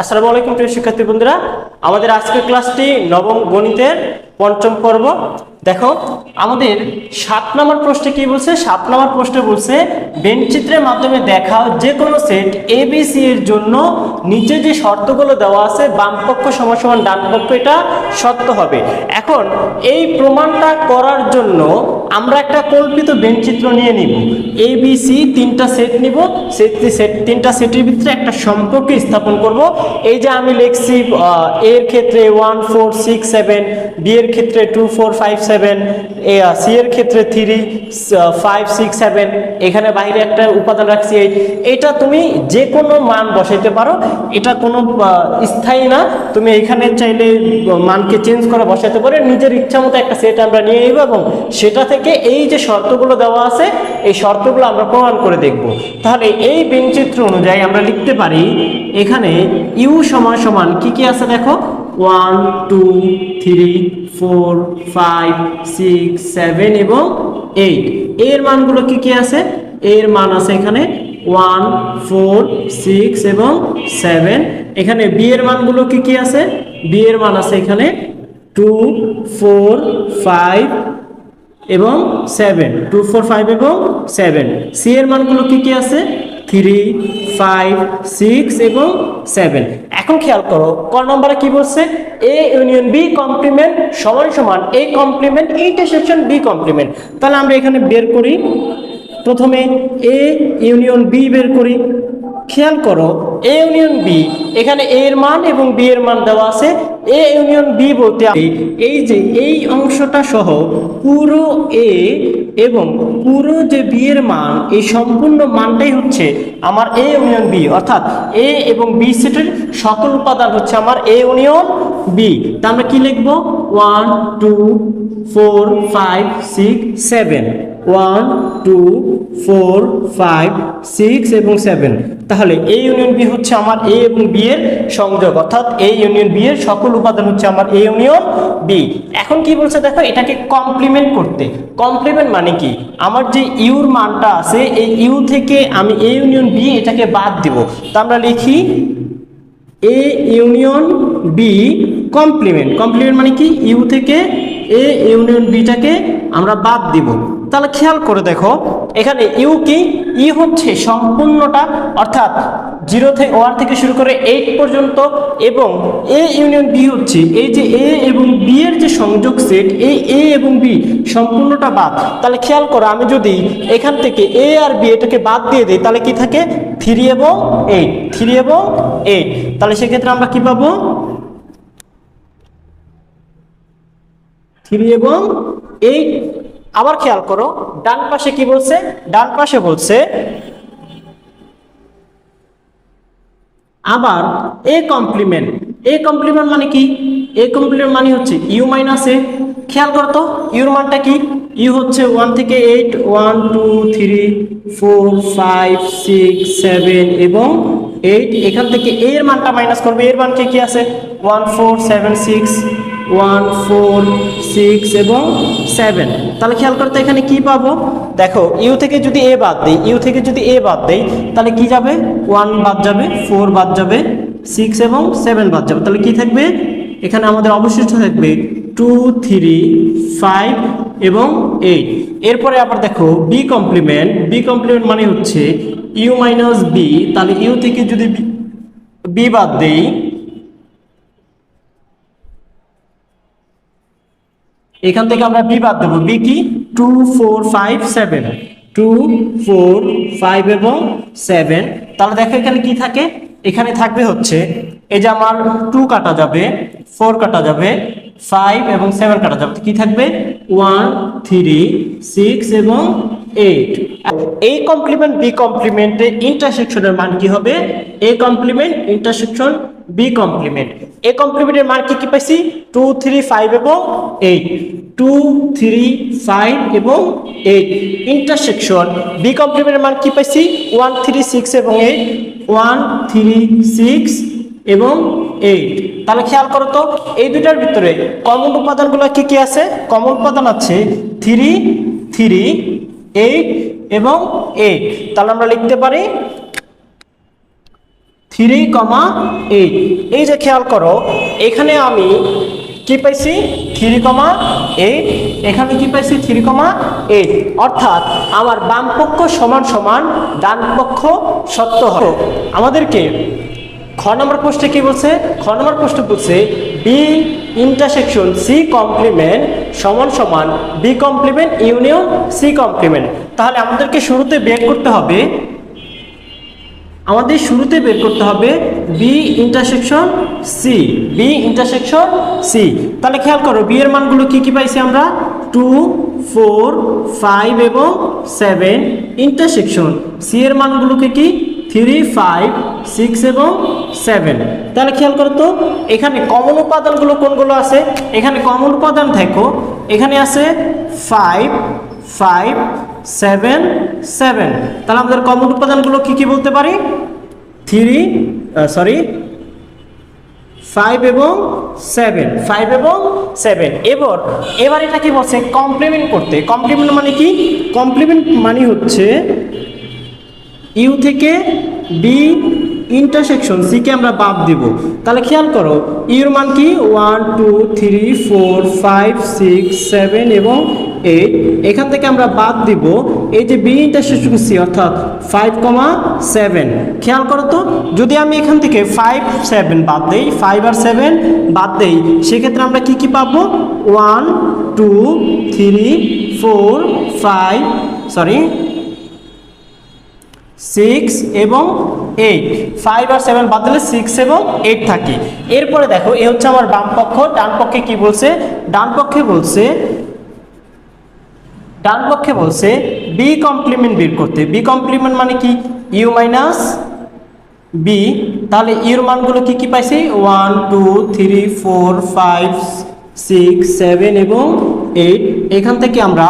আসসালামু আলাইকুম প্রিয় শিক্ষার্থী বন্ধুরা। আমাদের আজকের ক্লাসটি নবম গণিতের পঞ্চম পর্ব। দেখো, আমাদের সাত নম্বর প্রশ্নে কি বলছে? সাত নম্বর প্রশ্নে বলছে, বেনচিত্রের মাধ্যমে দেখা যে কোনো সেট এবিসি এর জন্য নিচে যে শর্তগুলো দেওয়া আছে, বাম পক্ষ সমান সমান ডান পক্ষ, এটা সত্য হবে। এখন এই প্রমাণটা করার জন্য আমরা একটা কল্পিত বেনচিত্র নিয়ে নিব। এবিসি তিনটা সেট নিব। সেট তিনটা সেটের ভিতরে একটা সম্পর্ক স্থাপন করব। এই যে আমি লিখছি এর ক্ষেত্রে one four six seven B এর ক্ষেত্রে two four five seven C এর ক্ষেত্রে থ্রি ফাইভ সিক্স সেভেন এখানে বাইরে একটা উপাদান রাখছি। এইট এটা তুমি যে কোনো মান বসাইতে পারো। এটা কোনো স্থায়ী না। তুমি এখানে চাইলে মানকে চেঞ্জ করে বসাতে পারো। নিজের ইচ্ছা মতো একটা সেট আমরা নিয়ে নিব এবং সেটা থেকে এই যে শর্তগুলো দেওয়া আছে, এই শর্তগুলো আমরা প্রমাণ করে দেখব। তাহলে এই বেঞ্চিত্র অনুযায়ী আমরা লিখতে পারি, এখানে ইউ সমান সমান কি কি আছে দেখো? One, two, three, four, five, six, seven এবং এইট। এর মানগুলো কি কি আছে? এর মান আছে এখানে ওয়ান, ফোর, সিক্স এবং সেভেন। এখানে বি এর মানগুলো কি কি আছে? বি এর মান আছে এখানে টু, ফোর, ফাইভ এবং সেভেন টু ফোর ফাইভ এবং সেভেন সি এর মানগুলো কি কি আছে? থ্রি ফাইভ সিক্স এবং সেভেন এখন খেয়াল করো, ক নম্বরে কি বলছে? এ ইউনিয়ন বি কমপ্লিমেন্ট সমান সমান। A complement intersection B complement তাহলে আমরা এখানে বের করি। প্রথমে এ ইউনিয়ন বি বের করি। খেয়াল করো এ ইউনিয়ন বি এখানে এ এর মান এবং বি এর মান দেওয়া আছে। এ ইউনিয়ন বি বলতে এই যে এই অংশটা সহ পুরো এ এবং পুরো যে বি এর মান, এই সম্পূর্ণ মানটাই হচ্ছে আমার এ ইউনিয়ন বি অর্থাৎ এ এবং বি সেটের সকল উপাদান হচ্ছে আমার এ ইউনিয়ন বি তা আমরা কি লিখব? One two four five six seven one two four five six এবং সেভেন তাহলে এ ইউনিয়ন বি হচ্ছে আমার এ এবং বি এর সংযোগ। অর্থাৎ এ ইউনিয়ন বি এর সকল উপাদান হচ্ছে আমার এ ইউনিয়ন বি এখন কি বলছে দেখো, এটাকে কমপ্লিমেন্ট করতে। কমপ্লিমেন্ট মানে কি? আমার যে ইউর মানটা আছে, এই ইউ থেকে আমি এ ইউনিয়ন বি এটাকে বাদ দিব। তা আমরা লিখি A union B complement complement মানে কি? ইউ থেকে এ ইউনিয়ন বিটাকে আমরা বাদ দিব। তাহলে খেয়াল করে দেখো, এখানে ইউ কি? ই হচ্ছে সম্পূর্ণটা, অর্থাৎ জিরো থেকে ওয়ান থেকে শুরু করে এইট পর্যন্ত, এবং এ ইউনিয়ন বি হচ্ছে এই যে এ এবং বি এর যে সংযোগ সেট, এই এ এবং বি সম্পূর্ণটা বাদ। তাহলে খেয়াল করো, আমি যদি এখান থেকে এ আর বি এটাকে বাদ দিয়ে দিই, তাহলে কি থাকে? থ্রি এবং এইট, থ্রি এবং এইট। তাহলে সেক্ষেত্রে আমরা কি পাবো? থ্রি এবং এইট আবার খেয়াল করো, ডান পাশে কি বলছে? ডান পাশে বলছে, আবার এ কমপ্লিমেন্ট এ কমপ্লিমেন্ট মানে কি? এ কমপ্লিমেন্ট মানে হচ্ছে ইউ মাইনাস এ খেয়াল করো তো ইউর মানটা কি? ইউ হচ্ছে ওয়ান থেকে eight one two three four five six seven এবং এইট এখান থেকে এর মানটা মাইনাস করবে। এর মান কি কি আছে? One four seven six one four six এবং সেভেন তাহলে খেয়াল করতে এখানে কি পাবো? দেখো ইউ থেকে যদি এ বাদ দেই ইউ থেকে যদি এ বাদ দেই, তাহলে কি যাবে? ওয়ান বাদ যাবে ফোর বাদ যাবে সিক্স এবং সেভেন বাদ যাবে। তাহলে কি থাকবে? এখানে আমাদের অবশিষ্ট থাকবে টু থ্রি ফাইভ এবং এইট এরপরে আবার দেখো বি কমপ্লিমেন্ট বি কমপ্লিমেন্ট মানে হচ্ছে ইউ মাইনাস বি তাহলে ইউ থেকে যদি বি বাদ দেই এখান থেকে আমরা বি বাদ দেবো। বি কি? Two four five seven two four five এবং সেভেন তাহলে দেখো এখানে কি থাকে? এখানে থাকবে হচ্ছে, এই যে আমার টু কাটা যাবে ফোর কাটা যাবে ফাইভ এবং সেভেন কাটা যাবে। কি থাকবে? ওয়ান থ্রি সিক্স এবং এইট এই কমপ্লিমেন্ট বি কমপ্লিমেন্টে ইন্টারসেকশনের মান কি হবে? A complement intersection B complement A কমপ্লিমেন্টের মান কি কি পাইছি? টু থ্রি ফাইভ এবং এইট টু থ্রি ফাইভ এবং এইট ইন্টারসেকশন বি কমপ্লিমেন্টের মান কি পাইছি? ওয়ান থ্রি সিক্স এবং এইট ওয়ান থ্রি সিক্স এবং এইট তাহলে খেয়াল করো তো, এই দুটার ভিতরে কমন উপাদানগুলো কি কি আছে? কমন উপাদান আছে থ্রি থ্রি এইট এবং এইট তাহলে আমরা লিখতে পারি থ্রি কমা এইট এই যে খেয়াল করো, এখানে আমি কি পাইছি? থ্রি কমা এইট এখানে কি পাইছি? থ্রি কমা এইট অর্থাৎ আমার বাম পক্ষ সমান সমান ডান পক্ষ সত্য হবে। আমাদেরকে খ নম্বর প্রশ্নে কি বলছে? খ নম্বর প্রশ্নে বলছে বি ইন্টারসেকশন সি কমপ্লিমেন্ট সমান সমান B complement union C complement তাহলে আমাদেরকে শুরুতে বের করতে হবে, আমাদের শুরুতে বের করতে হবে B intersection C B intersection C তাহলে খেয়াল করো বি এর মানগুলো কি কি পাইছি আমরা? টু ফোর ফাইভ এবং সেভেন ইন্টারসেকশন সি এর মানগুলোকে কি? থ্রি ফাইভ সিক্স এবং সেভেন তাহলে খেয়াল করো তো, এখানে কমন উপাদানগুলো কোনগুলো আছে? এখানে কমন উপাদান দেখো, এখানে আছে ফাইভ ফাইভ সেভেন সেভেন তাহলে আমাদের কমন উপাদানগুলো কি কি বলতে পারি? থ্রি সরি ফাইভ এবং সেভেন ফাইভ এবং সেভেন এবার এবার এটা কি বলছে? কমপ্লিমেন্ট করতে। কমপ্লিমেন্ট মানে কি? কমপ্লিমেন্ট মানে হচ্ছে ইউ থেকে বি ইন্টারসেকশন সিকে আমরা বাদ দিব। তাহলে খেয়াল করো, ইউর মান কি? One, two, three, four, five, six, seven এবং এইট। এখান থেকে আমরা বাদ দিব এই যে বি ইন্টারসেকশন সি, অর্থাৎ ফাইভ কমা সেভেন। খেয়াল করো তো, যদি আমি এখান থেকে ফাইভ, সেভেন বাদ দেই, ফাইভ আর সেভেন বাদ দেই, সেক্ষেত্রে আমরা কি কি পাবো? One, two, three, four, five, sorry six এবং এইট ফাইভ আর সেভেন বাদ দিলে সিক্স এবং এইট থাকে। এরপরে দেখো, এ হচ্ছে আমার বাম ডান পক্ষে কি বলছে? ডান পক্ষে বলছে, ডান পক্ষে বলছে বি কমপ্লিমেন্ট বের করতে। বি কমপ্লিমেন্ট মানে কি? ইউ মাইনাস বি তাহলে ইউর মানগুলো কি কি পাইছি? One two three four five six seven এবং এইট এখান থেকে আমরা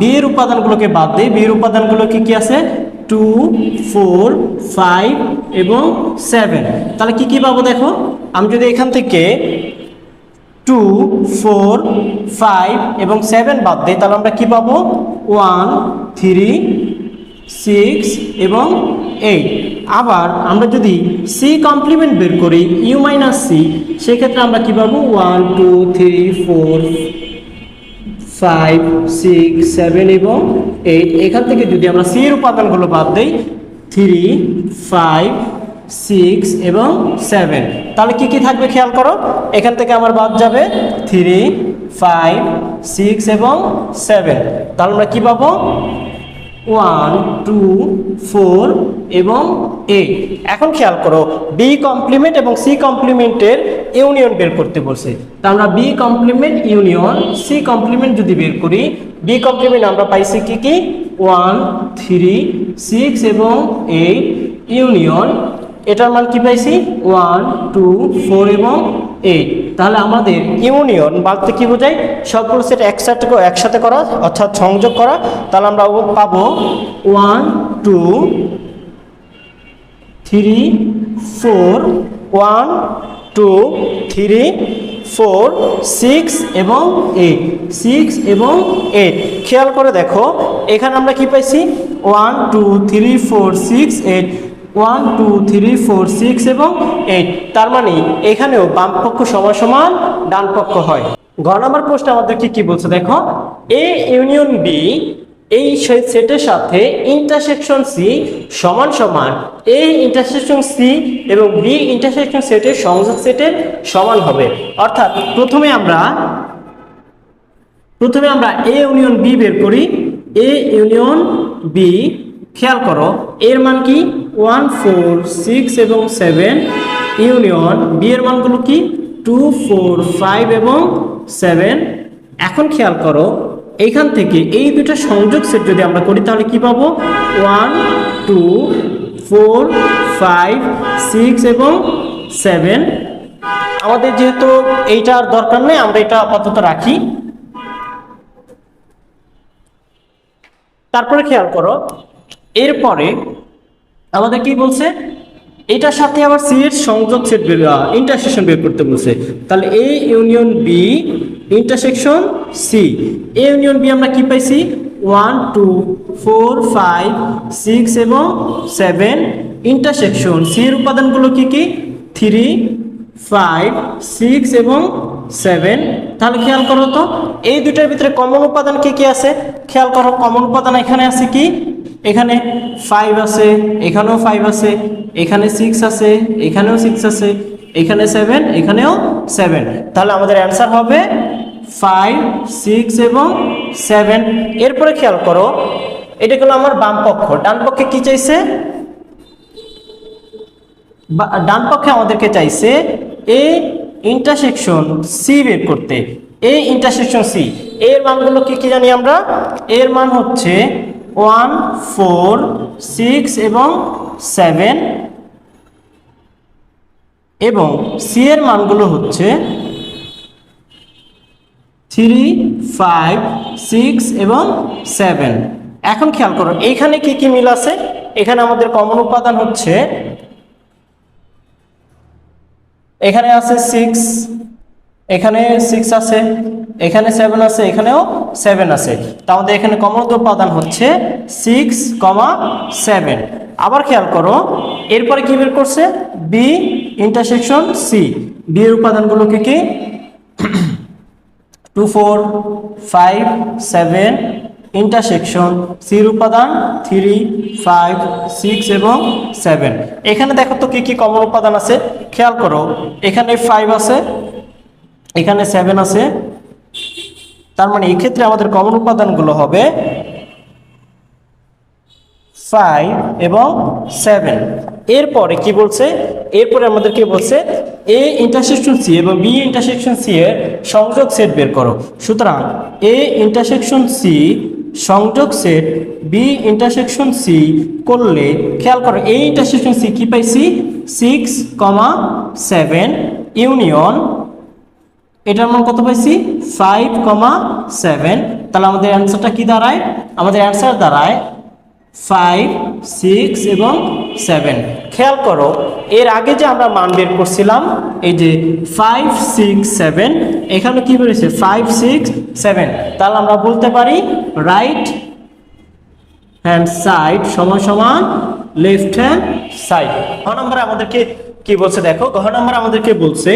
বি উপাদানগুলোকে বাদ দিই। বি এর উপাদানগুলো কি কি আছে? টু ফোর ফাইভ এবং সেভেন তাহলে কি কি পাবো দেখো? আমি যদি এখান থেকে টু ফোর ফাইভ এবং সেভেন বাদ দিই, তাহলে আমরা কি পাবো? ওয়ান থ্রি সিক্স এবং এইট আবার আমরা যদি সি কমপ্লিমেন্ট বের করি ইউ মাইনাস সি সেক্ষেত্রে আমরা কি পাবো? One two three four five six seven এবং এইট এখান থেকে যদি আমরা সি এর উপাদানগুলো বাদ দিই থ্রি ফাইভ সিক্স এবং সেভেন তাহলে কি কি থাকবে খেয়াল করো? এখান থেকে আমার বাদ যাবে থ্রি ফাইভ সিক্স এবং সেভেন তাহলে আমরা কি পাবো? ওয়ান টু ফোর এবং এইট এখন খেয়াল করো বি কমপ্লিমেন্ট এবং সি কমপ্লিমেন্টের ইউনিয়ন বের করতে বলছে। তা আমরা B complement union C complement যদি বের করি বি কমপ্লিমেন্ট আমরা পাইছি কি কি? ওয়ান থ্রি সিক্স এবং এইট ইউনিয়ন এটার মান কি পাইছি? ওয়ান টু ফোর এবং এইট তাহলে আমাদের ইউনিয়ন বলতে কি বোঝায়? সবগুলো সেট একসাথে একসাথে করা, অর্থাৎ সংযোগ করা। তাহলে আমরা পাবো one two three four one two three four six এবং এইট সিক্স এবং এইট খেয়াল করে দেখো, এখানে আমরা কি পাইছি? One two three four six eight one two three four six এবং এইট তার মানে এখানেও বাম পক্ষ সমান সমান, ডান পক্ষ হয়। গ নাম্বার প্রশ্ন আমাদেরকে কি বলছে দেখো? এ ইউনিয়ন বি এই সেটের সাথে ইন্টারসেকশন সি সমান সমান এ ইন্টারসেকশন সি এবং বি ইন্টারসেকশন সেটের সংযোগ সেটের সমান হবে। অর্থাৎ প্রথমে আমরা প্রথমে আমরা এ ইউনিয়ন বি বের করি। এ ইউনিয়ন বি খেয়াল করো, এর মান কি? ওয়ান ফোর সিক্স এবং সেভেন ইউনিয়ন বি এর মানগুলো কি? টু ফোর ফাইভ এবং সেভেন এখন খেয়াল করো এইখান থেকে এই দুটো সংযোগ সেট যদি আমরা করি, তাহলে কি পাবো? One two four five six এবং সেভেন আমাদের যেহেতু এইটার দরকার নেই, আমরা এটা আপাতত রাখি। তারপরে খেয়াল করো, এরপরে আমাদের কি বলছে? এটার সাথে আবার সি এর সংযোগ সেট বের ইন্টারসেকশন বের করতে বলছে। তাহলে A union B intersection C A union B আমরা কি পাইছি? One two four five six এবং সেভেন ইন্টারসেকশন সি এর উপাদানগুলো কি কি? থ্রি ফাইভ সিক্স এবং সেভেন তাহলে খেয়াল করো তো, এই দুটার ভিতরে কমন উপাদান কি কি আছে? খেয়াল করো কমন উপাদান এখানে আছে কি? এখানে ফাইভ আছে, এখানেও ফাইভ আছে, এখানে সিক্স আছে, এখানেও সিক্স আছে, এখানে সেভেন এখানেও সেভেন তাহলে আমাদের অ্যান্সার হবে ফাইভ সিক্স এবং সেভেন এরপরে খেয়াল করো, এটা হলো আমার বাম পক্ষ। ডান পক্ষে কি চাইছে? ডান পক্ষে আমাদেরকে চাইছে এ ইন্টারসেকশন সি বের করতে। এ ইন্টারসেকশন সি এর মানগুলো কি কি জানি আমরা? এর মান হচ্ছে ওয়ান ফোর সিক্স এবং সেভেন এবং সি এর মানগুলো হচ্ছে থ্রি, ফাইভ, সিক্স এবং সেভেন। এখন খেয়াল করো, এইখানে কি কি মিল আছে? এখানে আমাদের কমন উপাদান হচ্ছে, এখানে আছে সিক্স, এখানে সিক্স আছে, এখানে সেভেন আছে, এখানেও সেভেন আছে। তা আমাদের এখানে কমন উপাদান হচ্ছে সিক্স কমা সেভেন। আবার খেয়াল করো, এরপরে কি বের করছে? B intersection C. বি এর উপাদানগুলো কি কি? Two four five seven intersection সির উপাদান থ্রি ফাইভ সিক্স এবং সেভেন এখানে দেখো তো কি কি কমন উপাদান আছে, খেয়াল করো। এখানে ফাইভ আছে, এখানে সেভেন আছে। তার মানে এক্ষেত্রে আমাদের কমন উপাদানগুলো হবে ফাইভ এবং সেভেন এরপরে কি বলছে? এরপরে আমাদের কি বলছে এ ইন্টারসেকশন সি এবং বি ইন্টারসেকশন সি এর সংযোগ সেট বের করো। সুতরাং এ ইন্টারসেকশন সি সংযোগ সেট বি ইন্টারসেকশন সি করলে, খেয়াল করো এ ইন্টারসেকশন সি কি পাইছি? সিক্স কমা সেভেন ইউনিয়ন এটার মান কত পাইছি? ফাইভ কমা সেভেন তাহলে আমাদের অ্যান্সারটা কি দাঁড়ায়? আমাদের অ্যান্সার দাঁড়ায় ফাইভ, সিক্স এবং সেভেন। খেয়াল করো, এর আগে যে আমরা মান বের করছিলাম, এই যে ফাইভ, সিক্স, সেভেন, এখানে কি বেরিয়েছে? Five, six, seven. তাহলে আমরা বলতে পারি রাইট হ্যান্ড সাইড সমান সমান লেফট হ্যান্ড সাইড। ঘ নম্বর আমাদেরকে কি বলছে দেখো? ঘ নম্বর আমাদেরকে বলছে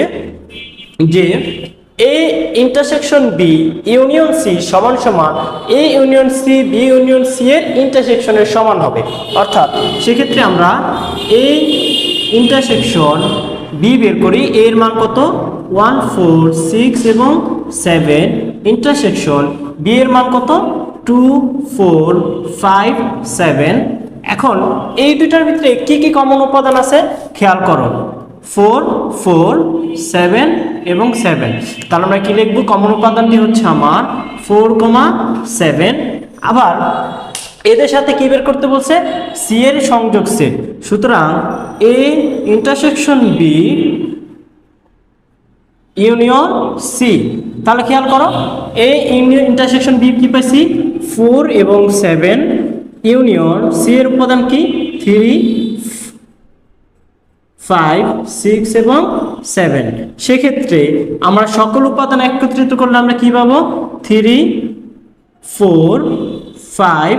যে A intersection B union C সমান সমান A union C B union C এর ইন্টারসেকশনের সমান হবে। অর্থাৎ সেক্ষেত্রে আমরা এ ইন্টারসেকশন বি বের করি এর মান কত? ওয়ান ফোর সিক্স এবং সেভেন ইন্টারসেকশন বি এর মান কত? টু ফোর ফাইভ সেভেন এখন এই দুটার ভিতরে কি কি কমন উপাদান আছে? খেয়াল করো। ফোর ফোর, সেভেন এবং সেভেন। তাহলে আমরা কি লিখব? কমন উপাদানটি হচ্ছে আমার ফোর কমা সেভেন। আবার এদের সাথে কি বের করতে বলছে? সি এর সংযোগ সেট সুতরাং A intersection B union C তাহলে খেয়াল করো এ ইন্টারসেকশন বি কি পাইছি? ফোর এবং সেভেন। ইউনিয়ন সি এর উপাদান কি? থ্রি ফাইভ সিক্স এবং সেভেন সেক্ষেত্রে আমরা সকল উপাদান একত্রিত করলে আমরা কি পাবো? থ্রি ফোর ফাইভ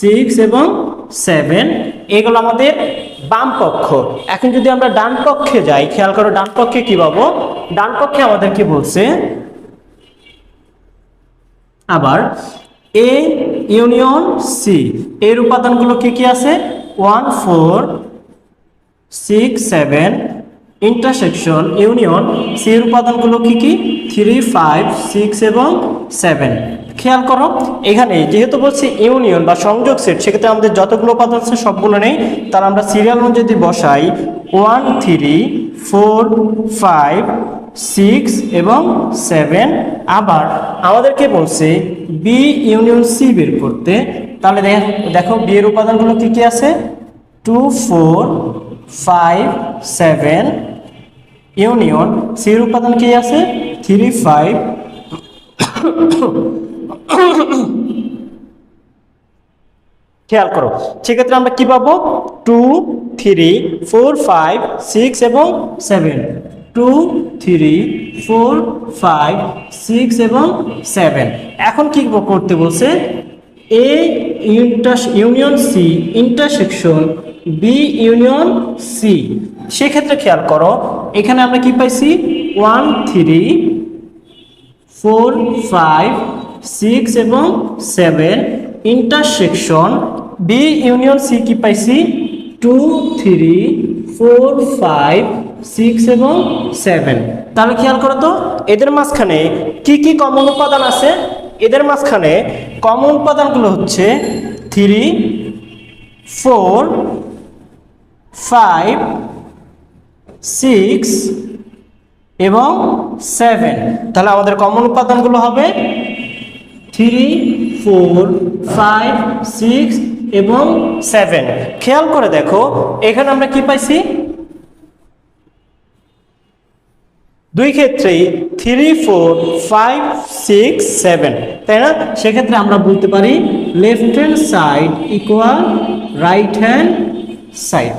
সিক্স এবং সেভেন এগুলো আমাদের বাম পক্ষ। এখন যদি আমরা ডান পক্ষে যাই, খেয়াল করো ডান পক্ষে কি পাবো? ডান পক্ষে আমাদের কি বলছে? আবার এ ইউনিয়ন সি এর উপাদানগুলো কি কি আছে? One four six seven intersection union C এর উপাদানগুলো কি কি? থ্রি ফাইভ সিক্স এবং সেভেন খেয়াল করো, এখানে যেহেতু বলছি ইউনিয়ন বা সংযোগ সেট সেক্ষেত্রে আমাদের যতগুলো উপাদান আছে সবগুলো নেই। তাহলে আমরা সিরিয়াল যদি বসাই one three four five six এবং সেভেন আবার আমাদেরকে বলছে বি ইউনিয়ন সি বের করতে। তাহলে দেখো বি এর উপাদানগুলো কি কি আছে? Two four five seven union সির উপাদান কি আছে? থ্রি ফাইভ খেয়াল করো। সেক্ষেত্রে আমরা কি পাবো? Two three four five six এবং seven two three four five six এবং সেভেন এখন কি করতে বলছে? A inter union C intersection B union C সেক্ষেত্রে খেয়াল করো, এখানে আমরা কি পাইছি? One three four five six এবং seven intersection B union C কি পাইছি? Two three four five six এবং সেভেন তাহলে খেয়াল করো তো, এদের মাঝখানে কি কি কমন উপাদান আছে? এদের মাঝখানে কমন উপাদানগুলো হচ্ছে থ্রি ফোর ফাইভ, সিক্স এবং সেভেন। তাহলে আমাদের কমন উপাদানগুলো হবে থ্রি, ফোর, ফাইভ, সিক্স এবং সেভেন। খেয়াল করে দেখো, এখানে আমরা কি পাইছি? দুই ক্ষেত্রেই three, four, five, six, seven. তাই না? সেক্ষেত্রে আমরা বলতে পারি left hand side equal right hand side